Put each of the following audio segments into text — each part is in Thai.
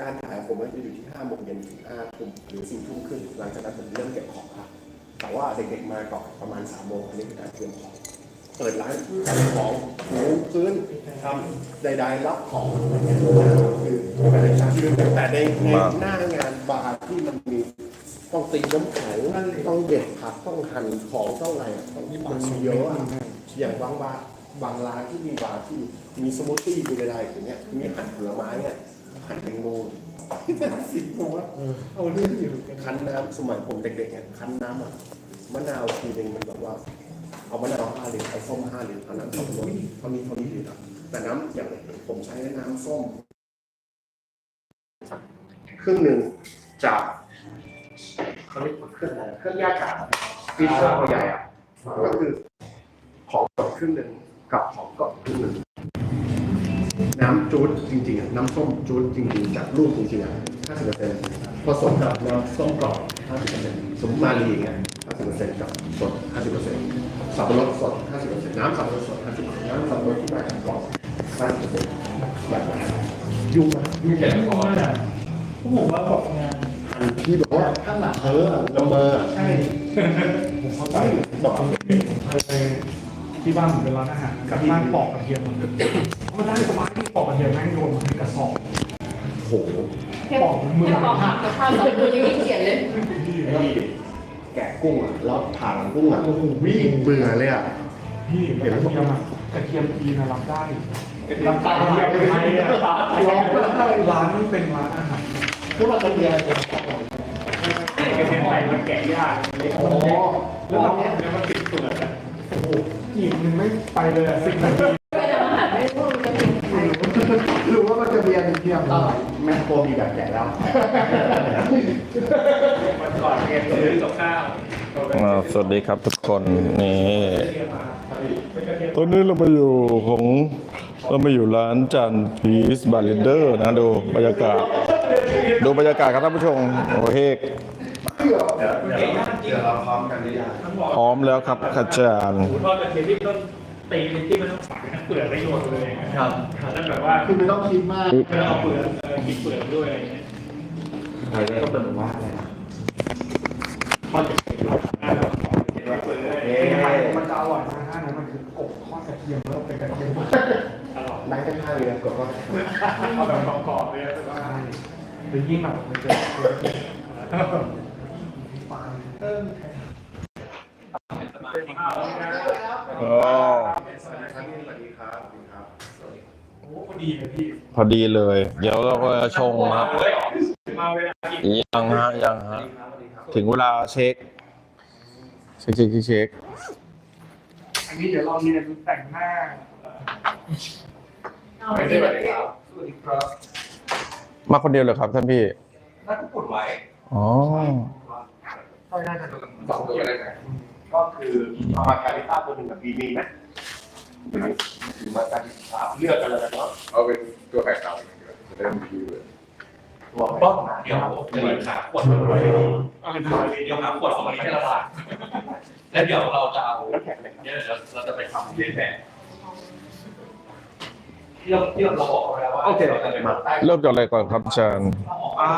การขายของผมมันจะอยู่ที่ห้าโมงเย็นถึงห้าทุ่มหรือสี่ทุ่มครึ่งหลังจากนั้นผมเริ่มเก็บของครับแต่ว่าเด็กๆมาก่อนประมาณสามโมงอันนี้คือการเตรียมของเปิดร้านขายของถูพื้นทำใดๆรับของอะไรเงี้ยคือการใช้ชีวิตแต่ในในหน้างานบาร์ที่มันมีต้องตีน้ำแข็งต้องเด็ดผักต้องหั่นของต้องอะไรต้องมันเยอะอะอย่างบางบาร์บางร้านที่มีบาร์ที่มีสมูทตี้มีอะไรอย่างเงี้ยมีหั่นผลไม้เนี่ย หั่นแตงโมสิบตัวเอาเรื่องอยู่คั้นน้ำสมัยผมเด็กๆเนี่ยคั้นน้ำอะมะนาวทีนึงมันแบบว่า เอามะนาวห้าลิตรเอาส้มห้าลิตรเอาน้ำส้มรสเท่านี้เท่านี้ลิตรอะแต่น้ำอย่างผมใช้น้ำส้มครึ่งหนึ่งจากเขาเรียกว่าเครื่องอะไรเครื่องย่ากากฟิลเตอร์ตัวใหญ่อะก็คือของสดครึ่งหนึ่งกับของกรอบครึ่งหนึ่ง น้ำจูดจริงๆอะน้ำส้มจูดจริงๆจากลูกจริงๆอะห้าสิบเปอร์เซ็นต์ผสมกับน้ำส้มกรอบห้าสิบเปอร์เซ็นต์สมมติมาลีอย่างเงี้ยห้าสิบเปอร์เซ็นต์กับสดห้าสิบเปอร์เซ็นต์สับปะรดสดห้าสิบเปอร์เซ็นต์น้ำสับปะรดสดห้าสิบเปอร์เซ็นต์น้ำสับปะรดที่มาจากกรอบห้าสิบเปอร์เซ็นต์แบบนั้นยุ่งไหมมีแค่ก่อนนะพวกผมว่าบอกงานที่บอกว่าข้างหลังเธอละเมอใช่ผมเข้าใจบอกเคย ที่บ้านผมเป็นร้านอาหารกับร้านปอกกระเทียมมันมันได้สบายที่ปอกกระเทียมแม่งโดนมาเป็นกระสอบโหแค่บอกแค่บอกกับข้าวสองคนยังไม่เขียนเลยพี่ไอ้นี่แกะกุ้งอะแล้วผ่าหลังกุ้งอะวิ่งเบื่อเลยอะพี่กระเทียมอะกระเทียมจีนอะรับได้รับได้ไทยอะรับได้ร้านนี้เป็นร้านอาหารพวกเราคนเดียวกระเทียมไทยมันแกะยากอ๋อแล้วเราเนี่ยมันติดเปลือกอะโอ้โห จีบมันไม่ไปเลยอะสิบนาทีไม่ได้มาหัดไม่พูดจะเป็นใครรู้ว่ามันจะเรียนเทียมตลาดแมคโครมีแบบแกะแล้วมันก่อนเรียนซื้อกับข้าวอ่าสวัสดีครับทุกคนนี่ตอนนี้เรามาอยู่ของเรามาอยู่ร้านจันพีซบาร์เรนเดอร์นะดูบรรยากาศ ดูบรรยากาศครับท่านผู้ชมโอ้เฮกเดี๋ยวเราพร้อมกันหรือยังพร้อมแล้วครับอาจารย์หมูทอดกระเทียมที่ต้องตีที่มันต้องฝังทั้งเปลือกและโยนเลยครับแล้วแบบว่าคือไม่ต้องคิดมากไม่ต้องเอาเปลือกเออกินเปลือกด้วยอะไรอย่างเงี้ยใครก็เป็นว่าอะไรนะทอดกระเทียมนะครับเห็นว่าเปลือกเลยมันจะอร่อยมากนะมันคือกบทอดกระเทียมแล้วเป็นกระเทียมอร่อยได้แค่ข้างเลยกดก็เอาแบบกรอบๆเลยแล้วก็หรือยิ่งแบบมันจะเออ อ๋อ สวัสดีครับสวัสดีครับสวัสดีครับ โอ้พอดีเลยพี่ พ อดีเลย เดี๋ยวเราก็จะชงครับมาเวลากินยังฮะยังฮะ ถึงเวลาเช็ค เช็คเช็คเช็คเช็คอันนี้เดี๋ยวเราเรียนแต่งหน้าเอาไปเลยสวัสดีครับมาคนเดียวเลยครับท่านพี่น่าจะปวดไว้ อ๋อก็น่าจะสองตัวอะไรนะก็คือเอามาการิต้าตัวหนึ่งกับบีบีไหมหรือ มาการิต้าเลือกกันเลยเนาะเอาเป็นตัวไข่ขาวจะได้มีเลยตัวก็ไหนเดี๋ยวเดี๋ยวหาขวดไว้เดี๋ยวหาขวดสองให้ระบาดแล้วเดี๋ยวเราจะเอาน้ำแข็งเลยเดี๋ยวเราจะไปทำเรียนแบบที่เราที่เราบอกไว้แล้วว่าโอเคเราจะไปมาเริ่มจากอะไรก่อนครับอาจารย์อ่า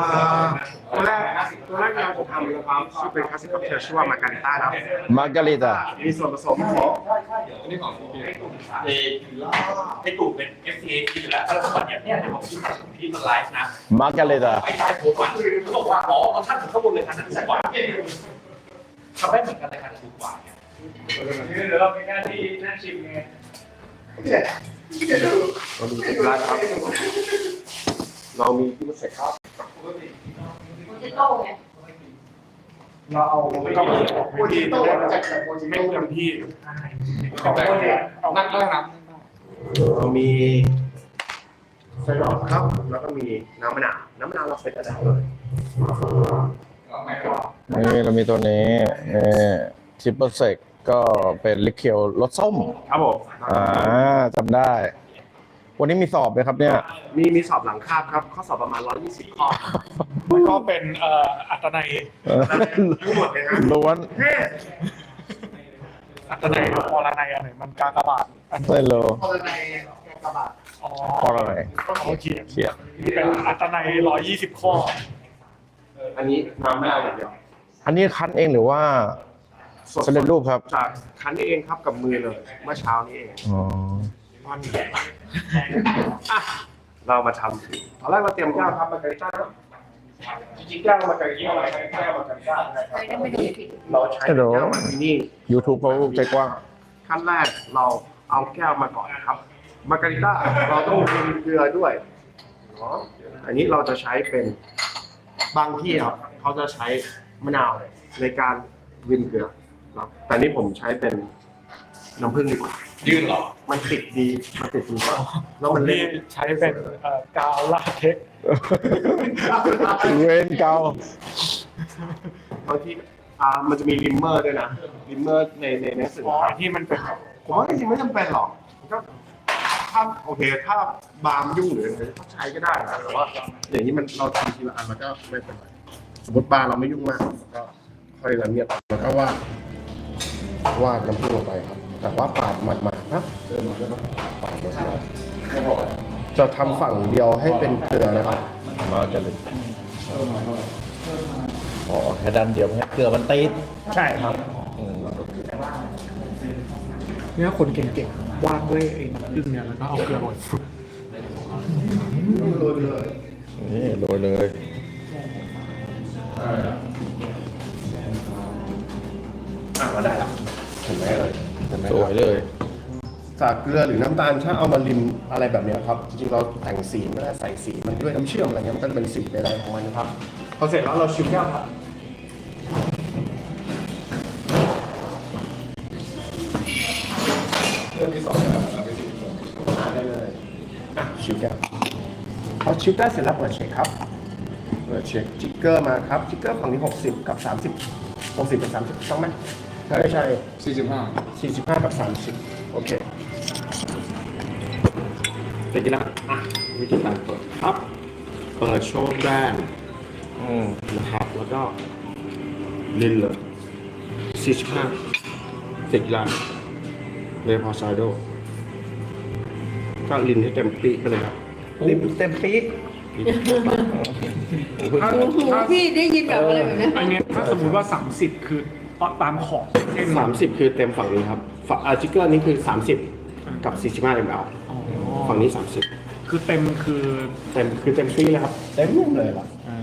ตัวแรกตัวแรกเราจะทำนะครับชื่อเป็นคลาสสิกค็อกเทลชื่อว่ามาการิต้านะมาร์การิตามีส่วนผสมของอันนี้ของ ไอ้ตุ่มเอไอ้ตุ่มเป็น FTA ที่อยู่แล้วถ้าสมมติเนี่ยเนี่ยเดี๋ยวผมจะทำที่มันไลฟ์นะ มาร์การิตาไอ้ชายผมอะเขาบอกว่าอ๋อเอาท่านถึงข้างบนเลยอันนั้นถูกกว่าทำได้เหมือนกันแต่การถูกกว่าเนี่ยเดี๋ยวเรามีหน้าที่นั่งชิมไงเราดูร้านครับ เรามีที่มันเสร็จครับมันจะโต้ไง เราเอาไม่ต้องโปรจิโต้จากแต่โปรจิไม่โต้เต็มที่ของคนเนี่ยเอานั่งนั่งนับเรามีไส้กรอกครับ แล้วก็มีน้ำมะนาวน้ำมะนาวเราเสร็จแล้วเลยนี่เรามีตัวนี้นี่ทิปเปอร์เซกก็เป็นลิเคียวรสส้ม ครับผมอ่าจำได้ วันนี้มีสอบไหมครับเนี่ย มีมีสอบหลังคาบครับ ข้อสอบประมาณ 120 ข้อมันก็เป็นเอ่ออัตนัยเออ ทั้งหมดเลยนะล้วนอัตนัยกับปรนัยอันไหนมันกากบาทอันใช่เลยคนในกระบะออ๋อเพราะอะไรเขาเขียนเขียนนี่เป็นอัตนัยร้อยยี่สิบข้อ อันนี้น้ำไม่เอาอย่างเดียวอันนี้คั้นเองหรือว่าสำเร็จรูปครับ จากคั้นเองครับกับมือเลย เมื่อเช้านี้เอง อ๋อ วันอะเรามาทำตอนแรกเราเตรียมแก้วครับมาการิต้าจริงๆแก้วมาการิต้าอะไรแก้วมาการิต้านะครับเราใช้แก้วมาที่นี่ YouTube เขาใจกว้าง ขั้นแรกเราเอาแก้วมาก่อนนะครับ มาการิต้าเราต้องมีเกลือด้วยเนาะอันนี้เราจะใช้เป็นบางที่ครับเขาจะใช้มะนาวในการวินเกลือนะแต่นี่ผมใช้เป็น น้ำผึ้งดีกว่ายืนเหรอมันติดดีมันติดดีแล้วมันนี่เล่นใช้เป็นเอ่อกาวลาเท็กซ์เวนเกาบางทีอ่ามันจะมีริมเมอร์ด้วยนะริมเมอร์ในในหนังสืออ๋อครับที่มันเป็นผมว่าจริงๆไม่จำเป็นหรอกก็ถ้าโอเคถ้าบาร์มยุ่งหรืออะไรก็ใช้ก็ได้นะแต่ว่า อย่างนี้มันเราทำทีละอันมันก็ไม่เป็นไรสมมติบาร์เราไม่ยุ่งมากก็ค่อยละเมียดแล้วก็วาดวาดน้ำผึ้งลงไปครับ แต่ว่าปาดหมาดๆนะเดินมาแล้วก็ปาดหมาดๆจะทำฝั่งเดียวให้เป็นเกลือนะครับมาจะเลยอ๋อแค่ด้านเดียวเกลือมันติดใช่ครับอืมเนี่ยคนเก่งๆวาดด้วยไอ้น้ำผึ้งเนี่ยแล้วก็เอาเกลือโรยฟรุตนี่โรยเลย สวยเลย จากเกลือหรือน้ำตาลถ้าเอามาริมอะไรแบบเนี้ยครับจริงๆเราแต่งสีมันใส่สีมันด้วยน้ำเชื่อมอะไรเงี้ยมันก็จะเป็นสีในอะไรของมันนะครับพอเสร็จแล้วเราชิมแก้วครับเรื่องที่สองนะครับได้เลยอะชิมแก้วพอชิมได้เสร็จแล้วเปิดเช็คครับเปิดเช็คจิกเกอร์มาครับจิกเกอร์ฝั่งนี้60 กับ 30 60กับ30ต้องไหม ไม่ใช่ สี่สิบห้า45 กับ 30 โอเคเสร็จแล้วอะวิธีการเปิดครับ เปิดโชว์แบรนด์อืมนะครับแล้วก็ลินเลย45เสร็จแล้วเลพอซาโดก็ลินให้เต็มปีกไปเลยครับลิมเต็มปี๊กถ้าหูหูพี่ได้ยินแบบอะไรแบบเนี้ย อันเนี้ยถ้าสมมติว่า 30 คือ ตามขอบเส้นสามสิบคือเต็มฝั่งนี้ครับฝั่งอาร์จิเกอร์นี้คือ 30 กับ 45 ml อ๋อฝั่งนี้ 30 คือเต็มคือเต็มคือเต็มปีเลยครับ เต็มรุ่มเลยล่ะอ่า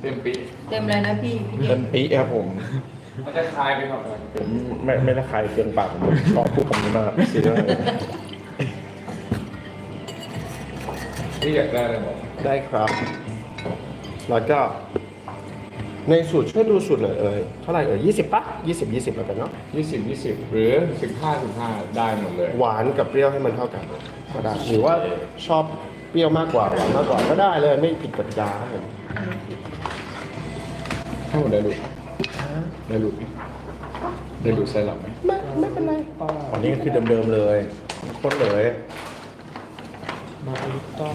เต็มปีเต็มเลยนะพี่เต็มปี๊กครับผม มันจะคลายไปครับผมไม่ไม่ได้ใครเกินปากผมชอบพูดคำนี้มากสีเรื่องอะไรที่อยากได้เลยบอกได้ครับ แล้วก็ ในสูตรช่วยดูสูตรหน่อยเอ่ยเท่าไหร่เอ่ยยี่สิบปะยี่สิบยี่สิบแล้วกันเนาะยี่สิบยี่สิบหรือสิบห้าสิบห้าได้หมดเลย หวานกับเปรี้ยวให้มันเท่ากันก็ได้หรือว่าชอบเปรี้ยวมากกว่าหวานมากกว่าก็ได้เลยไม่ผิดกติกาครับผมถ้าหมดได้หลุดได้หลุดได้หลุดไซรัปไหมไม่ไม่เป็นไรอันนี้ก็คือเดิมๆเลยข้นเลยมาริต้า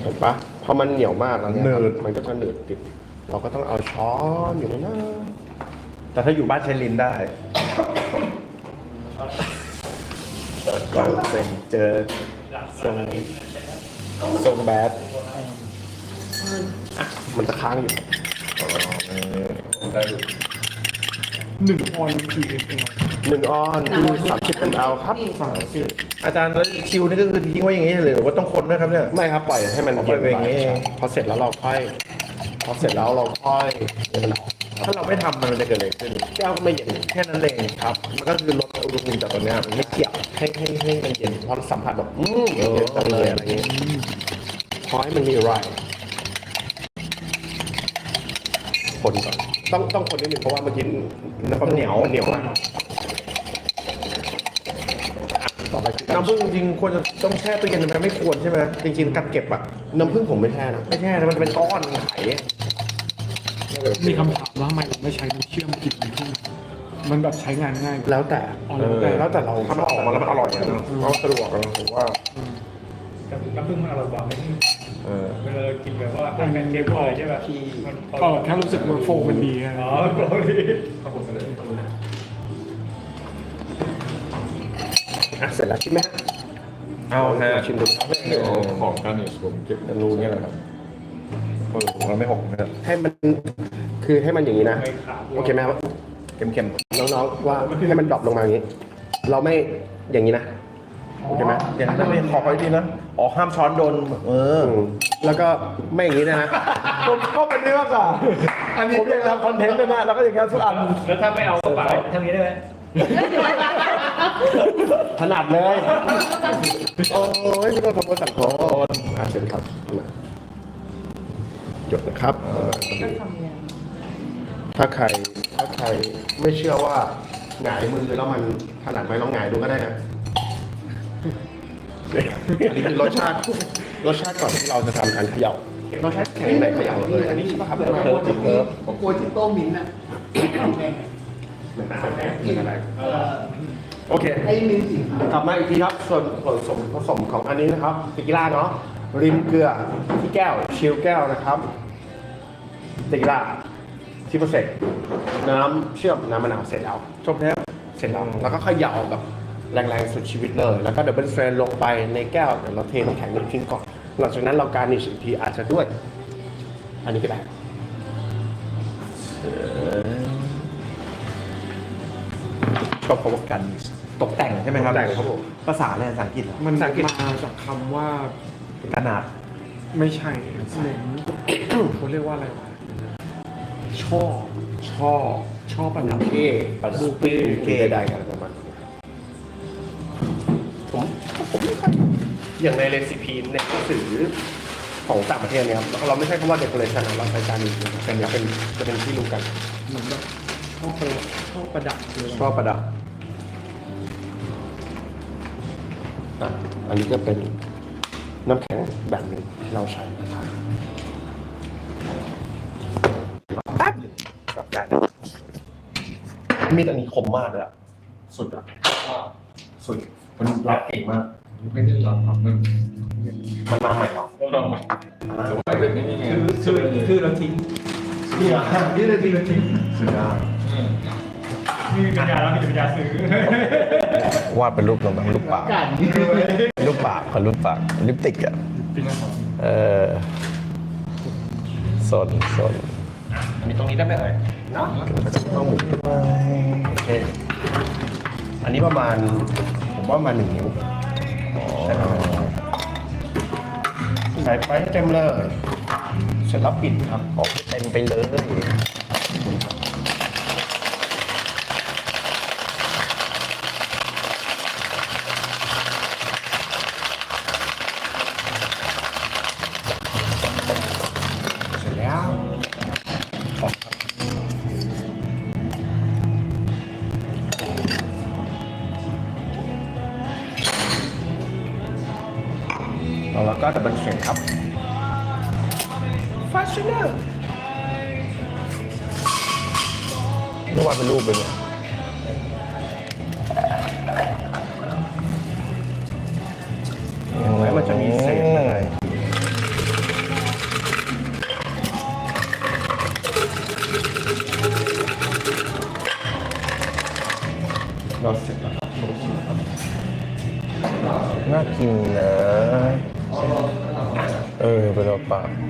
เห็นปะพอมันเหนียวมากแล้วเนี่ยครับมันก็จะหนืดติด เราก็ต้องเอาช้อนอยู่ในนั้นแต่ถ้าอยู่บ้านใช้ลิ้นได้ก็เซ็งเจอทรงทรงแบดมันจะค้างอยู่ได้หลุดหนึ่งออนพีเอสเอลหนึ่งออนคือสามสิบเป็นเอาครับสามสิบอาจารย์แล้วคิวนี่ก็คือทิ้งไว้อย่างนี้เลยหรือว่าต้องคนด้วยครับเนี่ยไม่ครับปล่อยให้มันปล่อยไปอย่างงี้พอเสร็จแล้วเราค่อย พอเสร็จแล้วเราค่อยเดี๋ยวมันออกถ้าเราไม่ทำมันจะเกิดอะไรขึ้นแก้วก็ไม่เย็นแค่นั้นเองครับ มันก็คือลดอุณหภูมิจากตัวเนี้ยมันไม่เกี่ยวให้ให้ให้มันเย็นเพราะสัมผัสแบบอืมเย็นจังเลยอะไรอย่างเงี้ยพอให้มันมีไรคนก่อนต้องต้องคนนิดหนึงเพราะว่าเมื่อกี้น้ำมันเหนียวเหนียวมาก ต่อไปคือน้ำผึ้งจริงๆควรจะต้องแช่ตู้เย็นมันไม่ควรใช่ไหมจริงๆกัดเก็บอะน้ำผึ้งผมไม่แช่นะไม่แช่นะมันจะเป็นก้อนไข่มีคำถามว่าทำไมเราไม่ใช้น้ำเชื่อมกลิ่นน้ำผึ้งมันแบบใช้งานง่าย แล้วแต่อ๋อเออแล้วแต่เราถ้ามันออกมาแล้วมันอร่อยอะนะเพราะสะดวกอะผมว่าแต่น้ำผึ้งมันอร่อยกว่าไม่เออเวลากินแบบว่าแป้งเค้กอะไรใช่ป่ะมันเออแค่รู้สึกว่าโฟมมันดีอะอ๋อโอเค เสร็จแล้วใช่ไหมฮะเอาฮะชิมดูเดี๋ยวของกันอยู่ผมเก็บรูเนี่ยแหละครับเออมันไม่หกนะครับให้มันคือให้มันอย่างนี้นะไม่ขาดโอเคไหมครับเค็มน้องๆว่าให้มันดรอปลงมาอย่างนี้ เราไม่อย่างนี้นะโอเคไหมๆอย่างนั้นไม่ขอขออีกทีนะอ๋อห้ามช้อนโดนเอออืมแล้วก็ไม่อย่างนี้นะนะผมชอบเป็นนี้มากกว่าผมอยากทำคอนเทนต์ด้วยนะแล้วก็อย่างนี้นทุกอันแล้วถ้าไม่เอากระเป๋าทำนี้ได้ไหม ถนัดเลย โอ้ยไม่ต้องขโมยสังคมอะเชิญครับมาจดนะครับเอ่อถ้าใครถ้าใครไม่เชื่อว่าหงายมือแล้วมันถนัดไหมลองหงายดูก็ได้นะอันนี้คือรสชาติรสชาติก่อนที่เราจะทำการเขย่ารสชาติแข็งในเขย่าเลยอันนี้ใช่ไหมครับเคิร์ฟเคิร์ฟกลัวจิโต้มิ้นท์อะ โอเคไอ้มิ้นท์สีขาวกลับมาอีกทีครับส่วนผสมผสมของอันนี้นะครับเตกิล่าเนาะริมเกลือที่แก้วชิลแก้วนะครับเตกิล่าที่เปอร์เซ็นต์น้ำเชื่อมน้ำมะนาวเสร็จแล้วจบแล้วเสร็จแล้วแล้วก็เขย่าแบบแรงๆสุดชีวิตเลย แล้วก็ดับเบิลเฟรนลงไปในแก้วเดี๋ยวเราเทน้ำแข็งทิ้งก่อนหลังจากนั้นเราการนิชอีกทีอาจจะด้วย อันนี้ก็ได้ชอบคำว่ากัน ตกแต่งใช่ไหมครับตกแต่งครับผม ภาษาอะไรภาษาอังกฤษเหรอมันมาจากคำว่า ขนาด ไม่ใช่เหมือน เขาเรียกว่าอะไรวะช่อช่อช่อประดับ เก้ปัดบูเก้ เก้ได้กันประมาณนี้ผมผมไม่ค่อยอย่างในเรซิปีในหนังสือของต่างประเทศเนี่ยครับเราไม่ใช้คำว่า decoration นะเราใช้การเป็นเป็นเป็นจะเป็นที่รู้กันเหมือนแบบช่อประดับช่อประดับเลยชอบประดับ อะอันนี้ก็เป็นน้ำแข็งแบบหนึ่งที่เราใช้นะครับปั๊บกลับกันมีดอันนี้คมมากเลยอะสุดอะสุดมันรับเก่งมาก ไม่ได้รับครับมันมันมาใหม่เหรอไม่เป็นนี่ไงคือคือคือเราทิ้งนี่อะนี่เลยทีละทีสุดยอด ไม่มีปัญญาแล้วมีแต่ปัญญาซื้อวาดเป็นรูปลงมารูปปาก กันรูปปากขอรูปปากลิปติกอะเออสนสนอันนี้ตรงนี้ได้ไหมเอ่ยเนาะต้องหมุนขึ้นมาโอเคอันนี้ประมาณ ผมว่าประมาณหนึ่งนิ้วใช่ไหมใส่ไปให้เต็มเลย เสร็จแล้วปิดครับ ออกให้เต็มไปเลย ก็ดับเบิลเฟรครับฟาชเนอร์นี่วาดเป็นรูปเลยเนี่ย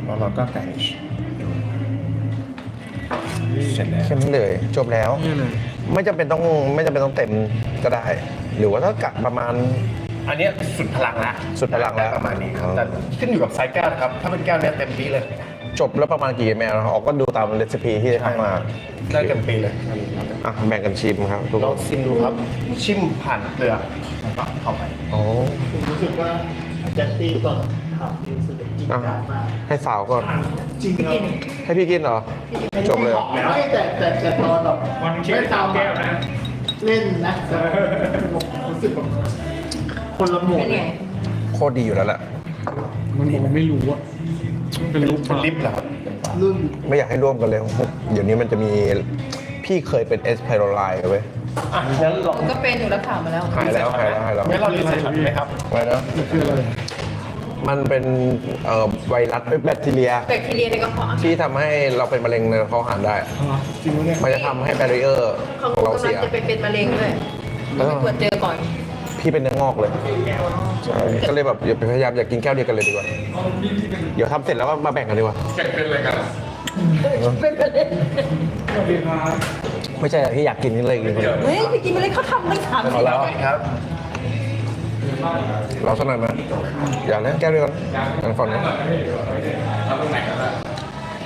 แล้วเราก็แต่งเสร็จแล้วแค่นี้เลยจบแล้วไม่จำเป็นต้องไม่จำเป็นต้องเต็มก็ได้ หรือว่าถ้ากะประมาณ อันเนี้ยสุดพลังแล้วสุดพลังแล้วประมาณนี้ครับแต่ขึ้นอยู่กับไซส์แก้วนะครับ ถ้าเป็นแก้วเนี้ยเต็มปีเลยจบแล้วประมาณกี่แมวนะครับออกก็ดูตามเรซิปีที่ทำมาได้เต็มปีเลยอันนี้อะแบ่งกันชิมครับทุกลคองนชิมดูครับ ชิมผ่านเกลือแล้วก็เข้าไป โอ้ผมรู้สึกว่า จะตีก่อนทำรู้สึกจริงอะจังมากให้สาวก่อน จริงครับให้พี่กินเหรอ จบเลยเหรอ ไม่แต่แต่แต่ตอนแบบวันนึงเช็คไม่สามทำแก้วนะ เล่นนะแต่ผมรู้สึกแบบคนละโหมดเลยโคตรดีอยู่แล้วแหละมันผมไม่รู้อะมันเป็นรูปเป็นลิฟต์เหรอครับรุ่นไม่อยากให้ร่วมกันเลย เดี๋ยวนี้มันจะมีพี่เคยเป็นเอสไพโรไลน์เว้ย อะงั้นลองก็เป็นอยู่แล้วข่าวมาแล้ว หายแล้วหายแล้วหายแล้วงั้นเรารีเซ็ตไหมครับ ไว้นะมันเป็นเอ่อไวรัสแบคทีเรีย แบคทีเรียในกระเพาะที่ทำให้เราเป็นมะเร็งในกระเพาะอาหารได้ จริงวะเนี่ยมันจะทำให้แบรีเออร์เขาของเรากำลัเสีงย จะไปเป็นมะเร็งด้วยเออไม่ควรเจอก่อนพี่ที่เป็นเนื้องอกเลยใช่ก็เลยแบบอย่าไปพยายามอยากกินแก้วเดียวกันเลยดีกว่า เดี๋ยวทำเสร็จแล้วก็มาแบ่งกันดีกว่า แข่งเป็นอะไรกัน อะไม่ใช่ที่อยากกินนี่เลยกินคนเดียวเฮ้ยไปกินไปเลยเขาทำไม่ทำเอาแล้วครับเราสักหน่อยไหมอย่าเล่นแก้วเดียวกันอันฝั่งนี้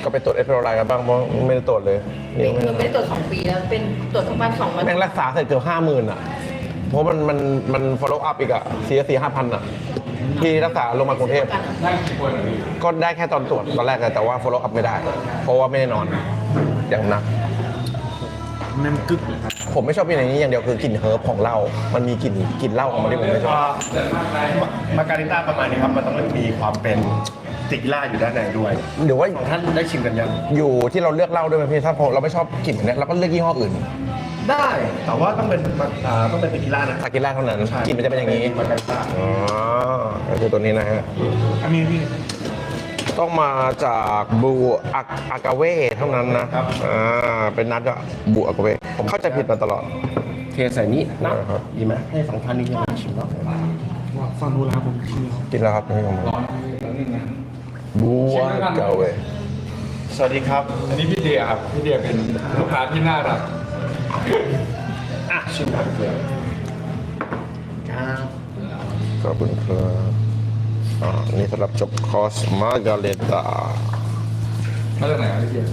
ก็ไปตรวจเอสเปโรไลน์กันบ้างเพราะไม่ได้ตรวจเลยนี่ไม่หนูไม่ได้ตรวจสองปีแล้วเป็นตรวจทุกวันสองวันแม่งรักษาเสร็จเกือบห้าหมื่นอะ เพราะมันมันมัน follow up อีกอะเสียสี่ห้าพันอะ ที่รักษาลงมากรุงเทพก็ได้แค่ตอนตรวจตอนแรกอะแต่ว่า follow up ไม่ได้ เพราะว่าไม่ได้นอนอย่างหนักแน่นกึกเลยครับผมไม่ชอบกินอย่างนี้อย่างเดียวคือกลิ่นเฮิร์บของเหล้ามันมีกลิ่นกลิ่นเหล้าของมันที่ผมไม่ชอบ มาการิต้าประมาณนี้ครับ มันต้องมีความเป็นติกล่าอยู่ด้านในด้วยหรือว่าของท่านได้ชิมกันยัง อยู่ที่เราเลือกเหล้าด้วยไหมพี่ถ้าเราไม่ชอบกลิ่นแบบเนี้ยเราก็เลือกยี่ห้ออื่น ได้ แต่ว่าต้องเป็นอ่าต้องเป็นติกล่านะอากินแรกเท่านั้นใช่กลิ่นมันจะเป็นอย่างนี้ มาการิต้าอ๋อก็คือตัวนี้นะฮะ อันนี้พี่ ต้องมาจากบูอักอากาเว่เท่านั้นนะอ่า เป็นนัดอะบูอากาเว่ผมเข้าใจผิดมาตลอด เทใส่นี้นะครับ ดีไหมให้สองท่านนี้มาชิมบ้างว่าฟังดูแล้วผมชิมแล้วกินแล้วครับนี่ของผมบูอากาเว่สวัสดีครับ อันนี้พี่เดียครับ พี่เดียเป็นลูกค้าที่น่ารัก อะชิมครับเพื่อนครับขอบคุณครับอ่านี่สำหรับจบคอร์สมาร์การเรตามาจากไหนครับพี่เดีย